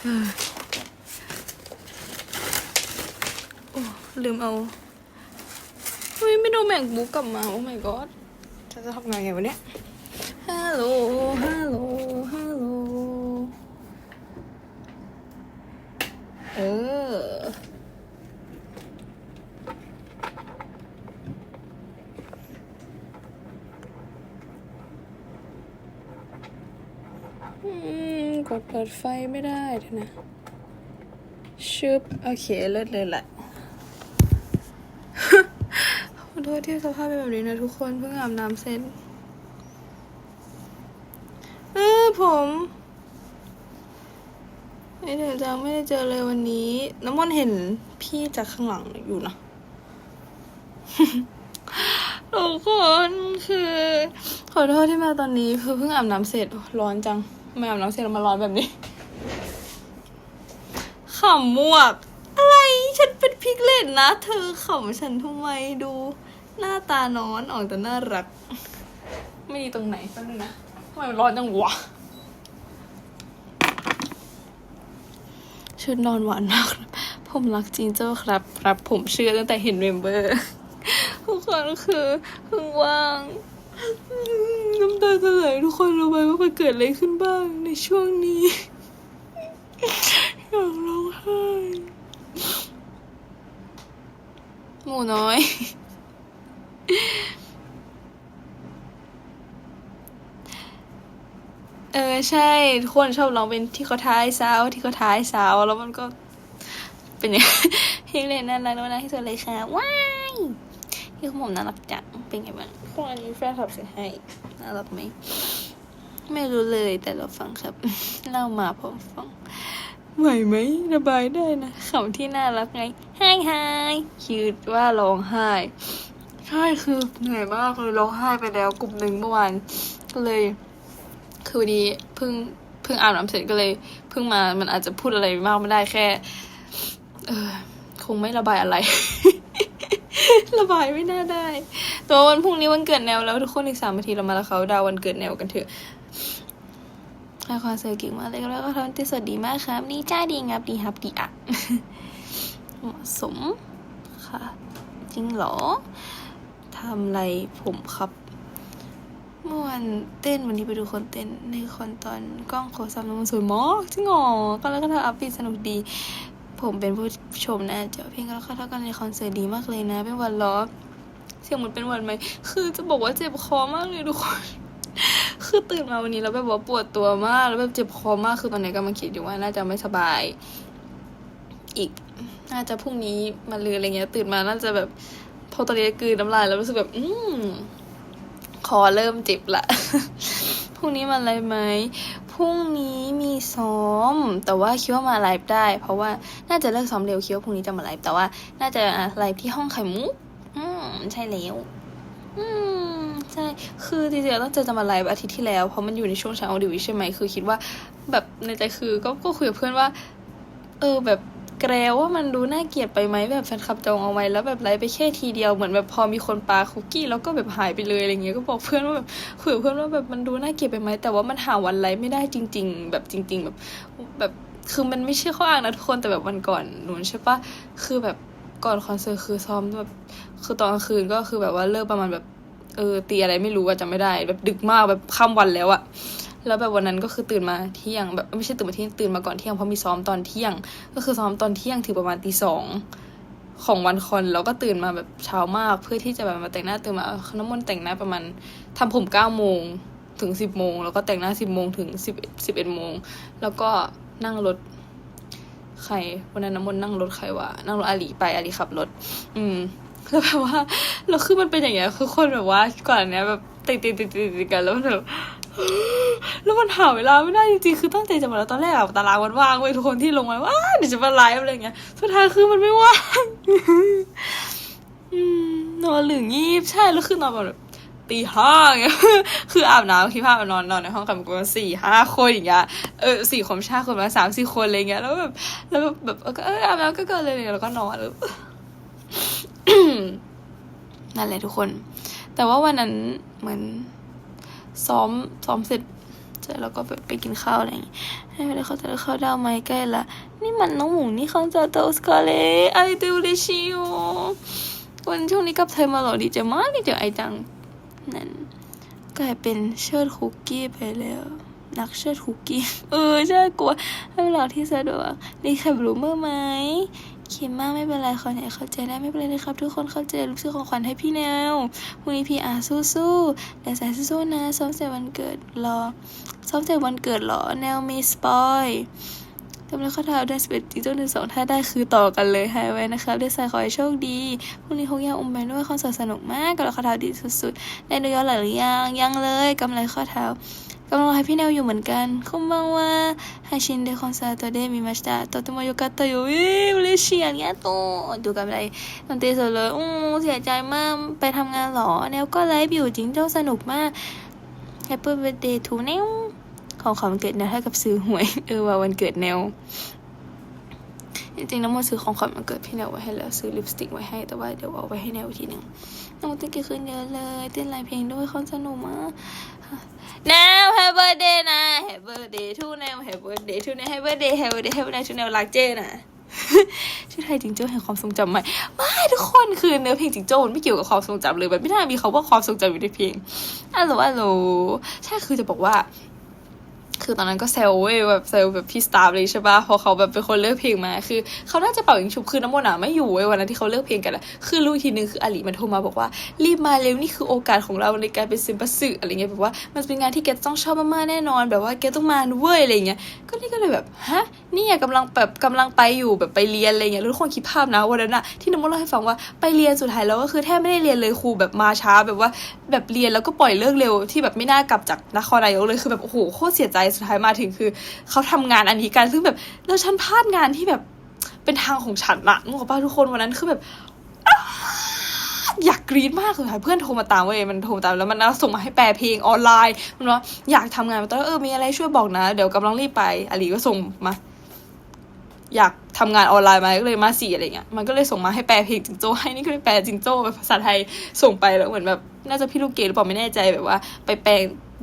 โอ้ลืมเอาเฮ้ยไม่ดูแมงบุ๊กกลับมา โอ้ my god จะจะทำไงไงวะเนี้ยฮัลโหลฮัลโหลฮัลโหลเออม ก ดเปิดไฟไม่ได้ดี๋ยนะ ชึบ โอเค เลิศเลยแหละ ขอโทษที่สภาพเป็นแบบนี้นะทุกคนเพิ่งอาบน้ำเสร็จเออผมไอเดี๋ยวจังไม่ได้เจอเลยวันนี้ น้ำมนเห็นพี่จากข้างหลังอยู่นะทุกคนคือ ขอโทษที่มาตอนนี้คือเพิ่งอาบน้ำเสร็จร้อนจัง ไม่อาบน้ำเสร็จแล้วมาร้อนแบบนี้ขำมวก อะไรฉันเป็นพิกเลตนะ เธอขำฉันทำไมดู หน้าตานอนออกแต่น่ารัก ไม่ดีตรงไหนแป๊บนึงนะทำไมร้อนจังวะชุดนอนหวานมากผมรักจิงเจ้าครับ ครับผมเชื่อตั้งแต่เห็นเมมเบอร์ ทุกคนคือเพิ่งว่าง น้ำตาจะไหลทุกคนรู้ไหมว่ามันเกิดอะไรขึ้นบ้างในช่วงนี้อยากร้องไห้หมูน้อย เออใช่ทุกคนชอบร้องเป็นที่เขาท้ายสาวที่เขาท้ายสาวแล้วมันก็ เป็นอย่างเพลงเลยน่ารักน่ารักที่สุดเลยค่ะว้ายพี่ของผมน่ารักจัง เป็นไงบ้างพวกอันนี้แฟนคลับเสียให้น่ารักไหม ไม่รู้เลยแต่เราฟังครับ เล่ามาผมฟัง ไหวไหมระบายได้นะขำที่น่ารักไงไฮไฮคิดว่าร้องไห้ ใช่คือเหนื่อยมากเลยร้องไห้ไปแล้วกลุ่มหนึ่งเมื่อวานก็เลย คือวันนี้เพิ่งเพิ่งอาบน้ำเสร็จก็เลยเพิ่งมามันอาจจะพูดอะไรมากไม่ได้แค่ เออคงไม่ระบายอะไร ระบายไม่น่าได้แตัววันพรุ่งนี้วันเกิดแนวแล้วทุกคนอีกสามนาทีเรามาแล้วเขาดาววันเกิดแนวกันเถอะละครเซอร์เก่งมากเลยแล้วก็ทำที่สดดีมากครับ นี่จ้าดีงับดีฮับดีอะเหมาะสมค่ะ จริงเหรอทำอะไรผมครับเมื่อวันเต้นวันนี้ไปดูคนเต้นในคอนตอนกล้องโคซัมแล้วมันสวยมากจริงหรอก็แล้วก็ทำอัพปีสนุกดี ผมเป็นผู้ชมนะเจ้าเพลงก็เข้าเท่ากันในคอนเสิร์ตดีมากเลยนะ เป็นวันล้อ สียงเหมันเป็นวันไหม คือจะบอกว่าเจ็บคอมากเลยทุกคน คือตื่นมาวันนี้แล้วแบบว่าปวดตัวมาก แล้วแบบเจ็บคอมาก คือตอนนี้กำลังคิดอยู่ว่าน่าจะไม่สบาย อีก น่าจะพรุ่งนี้มาลืออะไรเงี้ย ตื่นมาน่าจะแบบพอตอนนี้กืนน้ำลายแล้วรู้สึกแบบ อืมคอเริ่มเจ็บละ พรุ่งนี้มาอะไรไหมพรุ่งนี้มีซ้อม แต่ว่าคิดว่ามาไลฟ์ได้ เพราะว่าน่าจะเลิกซ้อมเร็วคิดว่าพรุ่งนี้จะมาไลฟ์แต่ว่า น่าจะไลฟ์ที่ห้องไข่มุก มใช่แล้วอืมใช่ คือจริงๆตั้งใจจะมาไลฟ์อาทิตย์ที่แล้ว เพราะมันอยู่ในช่วงเช้าดิวิใช่ไหมคือคิดว่า แบบในใจคือก็ก็คุยกับเพื่อนว่า เออแบบแกรวว่ามันดูน่าเกลียดไปไหมแบบแฟนคลับจองเอาไว้แล้วแบบไลฟ์ไปแค่ทีเดียวเหมือนแบบพอมีคนปาคุกกี้แล้วก็แบบหายไปเลยอะไรเงี้ยก็บอกเพื่อนว่าแบบคุยกับเพื่อนว่าแบบมันดูน่าเกลียดไปไหมแต่ว่ามันหาวันไลฟ์ไม่ได้จริง ๆ แบบจริง ๆ แบบแบบคือมันไม่ใช่ข้ออ้างนะทุกคนแต่แบบวันก่อนหนูใช่ปะคือแบบก่อนคอนเสิร์ตคือซ้อมแบบ คือตอนกลางคืนก็คือแบบว่าเลิกประมาณแบบ เออตีอะไรไม่รู้อะจำไม่ได้ แบบดึกมากแบบค่ำวันแล้วอะแล้วแบบวันนั้นก็คือตื่นมาเที่ยงแบบไม่ใช่ตื่นมาเที่ยงตื่นมาก่อนเที่ยงเพราะมีซ้อมตอนเที่ยง ก็คือซ้อมตอนเที่ยงถึงประมาณตีสองของวันคอนแล้วก็ตื่นมาแบบเช้ามาก เพื่อที่จะแบบมาแต่งหน้าตื่นมาน้ำมนต์แต่งหน้าประมาณทำผมเก้าโมงถึงสิบโมงแล้วก็แต่งหน้าสิบโมงถึงสิบสิบเอ็ดโมงแล้วก็นั่งรถใครวันนั้นน้ำมนต์นั่งรถใครวะนั่งรถอาลีไปอาลีขับรถ อืม แล้วแบบว่าแล้วคือมันเป็นอย่างเงี้ยคือคนแบบว่าก่อนเนี้ยแบบติดติดติดติดกันแล้วมันแบบแล้วมันหาเวลาไม่ได้จริงๆ คือตั้งใจจะมาแล้วตอนแรกอะตารางมันว่างเว้ทุกคนที่ลงมาว่าเดี๋ยวจะมาไลฟ์อะไรเงี้ย สุดท้ายคือมันไม่ว่างนอนหรืองีบใช่แล้วคือนอนแบบตีห้าองเงี้ย คืออาบน้ำคิดภาพนอนนอนในห้องกับกูสี่ห้าคนอย่างเงี้ย เออสี่คนไม่ใช่คนมาสามสี่คนอะไรเงี้ย แล้วแบบ แล้วแบบออก็เอออาบน้ำก็เกินเลยแล้วก็นอนแล้ว นั่นแหละทุกคน แต่ว่าวันนั้นเหมือนซ้อมซ้อมเสร็จจใจแล้วก็แบบไปกินข้าวอะไรอย่างงี้ให้ไม่ได้เข้าจแล้วเข้าดาวไหมใกล้ละนี่มันน้องหมูนี่เขาจะโตสกาเลไอเดลิชิโอวันช่วงนี้กับไทยมาหรอดีใจมากดีใจไอจังนั่นกลายเป็นเชิดคุกกี้ไปแล้วนักเชิดคุกกี้ เออใช่กลัวให้เวลาที่สะดวกรีแคปรู้เมื่อไหม เข็มมากไม่เป็นไรขอไหนเข้าใจได้ไม่เป็นไรนะครับ ทุกคนเข้าใจลูกซื้อของขวัญให้พี่แนวพรุ่งนี้พี่อาสู้ๆแต่สายสู้ๆนะซ้อมเสร็จวันเกิดรอซ้อมเสร็จวันเกิดหรอแนวมีสปอยกำลังเข้าทาวเดือนสิบเอ็ดจีโจ้หนึ่งสองถ้าได้คือต่อกันเลยให้ไว้นะครับเดือนสายขอให้โชคดีพรุ่งนี้ฮกยาอุ้มไปด้วยคอนเสิร์ตสนุกมากกำลังเข้าทาดีสุดๆได้ดูย้อนหลังหรือยังยังเลยกำไรข้อเท้า กำลังรอให้พี่แนวอยู่เหมือนกันこんばんは配信でコンサートで見ましたとても良かったよえー嬉しいありがとうดูกำไรดนตรีสดเลยอืมเสียใจมากไปทำงานเหรอแนวก็ไลฟ์อยู่จริงเจ้าสนุกมาก Happy birthday to แนวของขวัญวันเกิดแนวเท่ากับซื้อหวย เออว่าวันเกิดแนว จริงๆน้ำมันซื้อของขวัญวันเกิดพี่แนวไว้ให้แล้วซื้อลิปสติกไว้ให้แต่ว่าเดี๋ยวเอาไว้ให้แนวทีหนึ่งน้องเต้นกี่คืนเยอะเลยเต้นหลายเพลงด้วยคอนสนุกมากแนว Happy birthday นะ Happy birthday to แนว Happy birthday to แนว Happy birthday Happy birthday Happy birthday to แนวรักเจนะชื่อไทยจิงโจ้แห่งความทรงจำใหม่ไม่ทุกคนคือเนื้อเพลงจิงโจ้มันไม่เกี่ยวกับความทรงจำเลยมันไม่น่ามีคาว่าความทรงจำอยู่ในเพลงอัลโหลอัลโหลใช่คือจะบอกว่า คือตอนนั้นก็แซวเว้ยแบบแซวแบบพี่สตาร์เลยใช่ปะเพราะเขาแบบเป็นคนเลือกเพลงมา คือเขาน่าจะเป่ายิงฉุบคือน้ำมนต์อะไม่อยู่เว้ยวันนั้นที่เขาเลือกเพลงกันอะคือรู้อีกทีนึงคืออาลีมันโทรมาบอกว่า รีบมาเร็วนี่คือโอกาสของเราในการเป็นซิมปัสสึอะไรเงี้ยแบบว่ามันเป็นงานที่แกต้องชอบมากๆแน่นอน แบบว่าแกต้องมาเว้ยอะไรเงี้ยก็นี่ก็เลยแบบฮะนี่อะกำลังแบบกำลังไปอยู่แบบไปเรียนอะไรเงี้ยแล้ทุกคนคิดภาพนะวันนั้นอะที่น้ำมนต์เล่าให้ฟังว่าไปเรียนสุดท้ายแล้วก็คือแทบไม่ได้เรียนเลยครูแบบมาช้าแบบว่าแบบเรียนแล้วก็ปล่อยเลิกเร็วที่แบบไม่น่ากลับจากนครนายกเลยคือแบบโอ้โหโคตรเสียใจสุดท้ายมาถึงคือเขาทำงานอันนี้กันซึ่งแบบแล้วฉันพลาดงานที่แบบเป็นทางของฉันอะนึกออป่ะทุกคนวันนั้นคือแบบออยากกรี๊ดมากเลยค่ะเพื่อนโทรมาตามเว้ยมันโทรมาตามแล้วมันส่งมาให้แปลเพลงออนไลน์มันว่าอยากทำงานมาตอนเออมีอะไรช่วยบอกนะ เดี๋ยวกำลังรีบไปอลีก็ส่งมา อยากทำงานออนไลน์มาก็เลยมาสี่อะไรเงี้ยมันก็เลยส่งมาให้แปลเพลงจิงโจ้ให้นี่ก็เลยแปลจิงโจ้ภาษาไทยส่งไปแล้วเหมือนแบบน่าจะพี่ลูกเกดหรือเปล่าไม่แน่ใจแบบว่า ไปแปล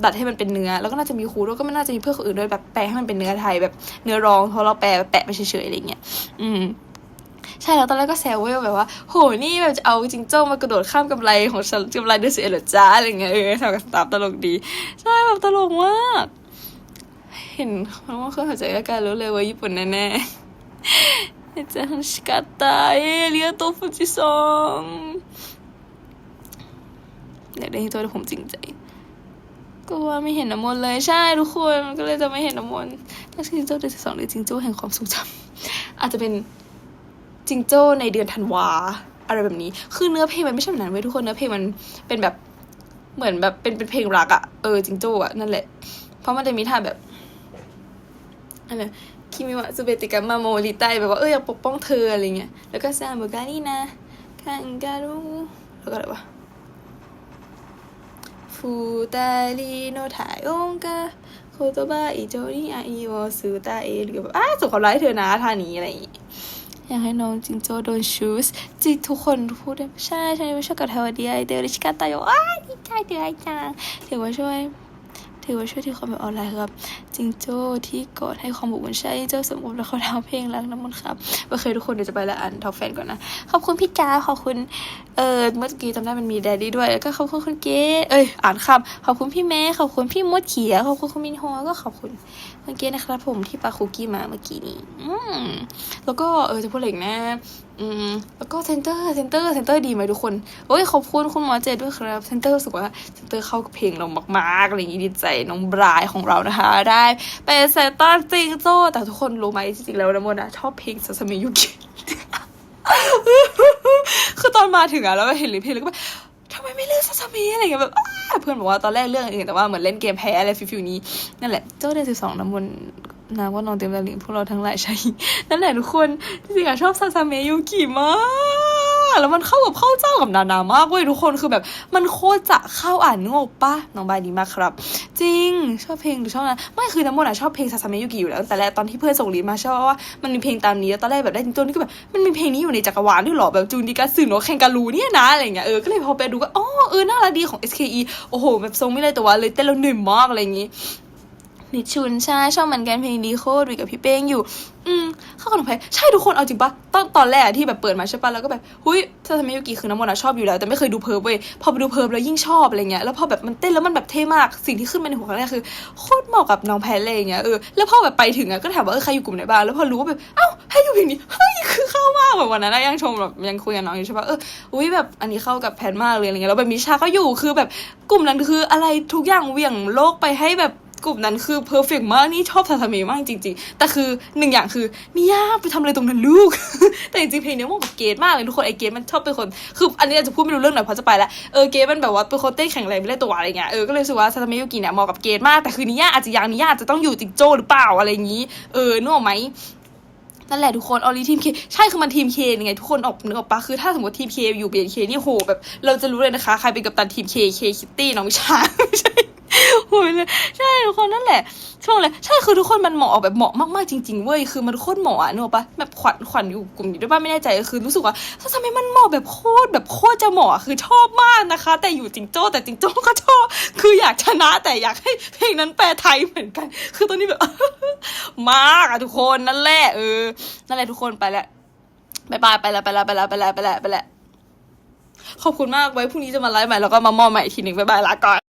ดัดให้มันเป็นเนื้อ แล้วก็น่าจะมีครูด้วยก็ไม่น่าจะมีเพื่อนคนอื่นด้วยแบบแปลให้มันเป็นเนื้อไทยแบบเนื้อร้องเพราะเราแปลแปะไปเฉยๆอะไรเงี้ยอืมใช่แล้วตอนแรกก็แซวเว้ยแบบว่า โหนี่แบบจะเอาจิงโจ้มากระโดดข้ามกำไรของฉันกำไรเดือนสิเอลดจ้าอะไรเงี้ยเออทำกับสตาฟตลกดี ใช่แบบตลกมาก เห็นเพราะว่าเคยหายใจอากาศรู้เลยว่าญี่ปุ่นแน่ๆจะฮันชิกาตาเอเรียโตฟูจิซองอยากได้ให้ตัวผมจริงใจ ก็ว่าไม่เห็นน้ำมนต์เลยใช่ทุกคนมันก็เลยจะไม่เห็นน้ำมนต์ถ้าจิงโจ้เดือนสิบสองหรือจิงโจ้แห่งความทรงจำอาจจะเป็นจิงโจ้ในเดือนธันวาอะไรแบบนี้ คือเนื้อเพลงมันไม่ใช่แบบนั้นเว้ยทุกคนเนื้อเพลงมันเป็นแบบเหมือนแบบเป็นเป็นเพลงรักอะเออจิงโจ้อะนั่นแหละ เพราะมันจะมีท่าแบบอะไรคิมิวะซูเบติกามาโมริไตแบบว่าเอออยากปกป้องเธออะไรเงี้ยแล้วก็ซาบุกานี่นะคังการุแล้วก็อะไรวะ 二人の体温が言葉以上に愛を伝えるอ่ะส่งความรักให้เธอนะท่านี้อะไรอย่างงี้อยากให้น้องจิงโจ้โดนชูสจริงทุกคนพูดได้ใช่ใช่ไม่ชอบกับเธอดีไอเดอริชิกาตายโยอ้ายดีใจเดือดจังถือว่าช่วย ถือว่าช่วยที่ความแบบออนไลน์ครับ จิงโจ้ที่กอดให้ความบอุ่นใช่เจ้าสมบูรณ์และเขาทำเพลงรักน้ำมันต์ครับโอเคทุกคนเดี๋ยวจะไปละอ่านท็อปแฟนก่อนนะ ขอบคุณพี่จ้าขอบคุณเออเมื่อกี้จำได้มันมีแดดดี้ด้วยแล้วก็ขอบคุณคุณเกดเอ้ยอ่านคำขอบคุณพี่แม่ขอบคุณพี่มดเขียขอบคุณคุณมินโฮก็ขอบคุณคุณเกดนะครับผมที่ปาคุกกี้มาเมื่อกี้นี้อืมแล้วก็เออจะพูดอะไรนะ อืมแล้วก็เซนเตอร์เซนเตอร์เซนเตอร์ดีไหมทุกคนโอ้ยขอบคุณคุณหมอเจดด้วยครับเซนเตอร์รู้สึกว่าเซนเตอร์เข้าเพลงเรามากๆอะไรอย่างนี้ดีใจน้องบรายของเรานะคะ ได้เป็นเซนเตอร์จริงโจ้แต่ทุกคนรู้ไหมจริงๆแล้วนะมดอะชอบเพลงซาซามิยุกิคือตอนมาถึงอะแล้วเห็นลิเพลงแล้วก็แบบทำไมไม่เลือกซาซามิอะไรเงี้ยแบบเพื่อนบอกว่าตอนแรกเรื่องอื่นแต่ว่าเหมือนเล่นเกมแพ้อะไรฟิวๆนี้ นั่นแหละเจ้าเดือนสิบสองน้ำมน นางว่านอนเต็มตะลิงพวกเราทั้งหลายใช่นั่นแหละทุกคนจริงๆอะชอบซาซาเมยุกิมากแล้วมันเข้ากับข้าวเจ้ากับนานามากเว้ยทุกคนคือแบบ มันโคตรจะเข้าอ่านนึกออกปะน้องบายดีมากครับ จริงชอบเพลงหรือชอบนะไม่คือน้ำมนต์อะชอบเพลงซาซาเมยุกิอยู่แล้วแต่แรกตอนที่เพื่อนส่งลิสต์มาชอบว่ามันมีเพลงตามนี้แล้วตอนแรกแบบได้จริงๆนี่ก็แบบมันมีเพลงนี้อยู่ในจักรวาลด้วยหรอแบบจูนดิกัสสึโนะแข่งการูเนี่ยนะอะไรเงี้ยเออก็เลยพอไปดูก็อ๋อเออน่ารักดีของ SKE โอ้โหแบบทรงไม่เลยแต่ว่าเลยเต้นแล้วเหนื่อยมากอะไรอย่างงี้ นิชชุนใช่ชอบเหมือนกันเพลงดีโคตรวีกับพี่เป้งอยู่ อืมเข้ากัน้องแพรใช่ทุกคนเอาจริงปะตอนตอนแรกที่แบบเปิดมาใช่ปะแล้วก็แบบหุยซาซามิยุกิคือน้ำมนต์อะชอบอยู่แล้วแต่ไม่เคยดูเพิร์ฟเว้ยพอไปดูเพิร์ฟแล้วยิ่งชอบอะไรเงี้ยแล้วพอแบบมันเต้นแล้วมันแบบเท่มากสิ่งที่ขึ้นมาในหัวครั้งแรกคือโคตรเหมาะกับน้องแพรเลยอย่างเงี้ยเออแล้วพอแบบไปถึงอะก็ถามว่าเออใครอยู่กลุ่มไหนบ้างแล้วพอรู้ว่าแบบเอ้าให้อยู่เพลงนี้เฮ้ยคือเข้ามากแบบวันนั้นยังชมแบบยังคุยกับน้องอยู่ใช่ปะเอออุ้ยแบบอันนี้เข้ากับแพนมากเลยอะไรเงี้ยแล้วแบบมิชาก็อยู่คือแบบกลุ่มนั้นคืออะไรทุกอย่างเวี่ยงโลกไปให้แบบ กลุ่มนั้นคือเพอร์เฟกมากนี่ชอบซาซามิมากจริงๆ แต่คือหนึ่งอย่างคือนี่ยาไปทำอะไรตรงนั้นลูก แต่จริงๆเพลงเนี้ยเหมันกับเกดมากเลยทุกคนไอเกดมันชอบเป็นคนคืออันนี้อาจจะพูดไม่รู้เรื่องหน่อยเพราะจะไปแล้วเออเกดมันแบบว่าเป็นคนเต้นแข็งแรงไม่ได้ตัวอะไรเงี้ยเออก็เลยรู้สึกว่าซาซามิยุกิเนี่ยเหมาะกับเกดมากแต่คือนิยาอาจจะยังนิยาอาจจะต้องอยู่จิงโจ้หรือเปล่าอะไรอย่างนี้ เออนึกออกไหมนั่นแหละทุกคนออรีทีมเคใช่คือมันทีมเคยังไงทุกคนออกนึกออกปะคือถ้าสมมติทีมเคอยู่เบียนเคนี่โหแบบ เราจะรู้เลยนะคะ ใครเป็นกัปตันทีมเคเคคิตตี้น้องวิชา หยเลยใช่ทุกคนนั่นแหละ ช่วงเลยใช่คือทุกคนมันเหมาะแบบเหมาะมากๆจริงๆเว้ยคือมันโคตรเหมาะอะนึกออกปะแบบขวัญขวัญอยู่กลุ่มนี้ด้วยป่ะไม่แน่ใจคือรู้สึกว่าทำไมมันเหมาะแบบโคตรแบบโคตรจะเหมาะคือชอบมากนะคะ แต่อยู่จิงโจ้แต่จิงโจ้ก็ชอบคืออยากชนะแต่อยากให้เพลงนั้นแปลไทยเหมือนกัน คือตอนนี้แบบมากอะทุกคนนั่นแหละเออนั่นแหละทุกคนไปแล้วบายบายไปแล้วไปแล้วไปแล้วไปแล้วไปแล้วไปแล้วขอบคุณมากไว้พรุ่งนี้จะมาไลฟ์ใหม่แล้วก็มามอใหม่อีกทีหนึ่งบายบายลาก่อน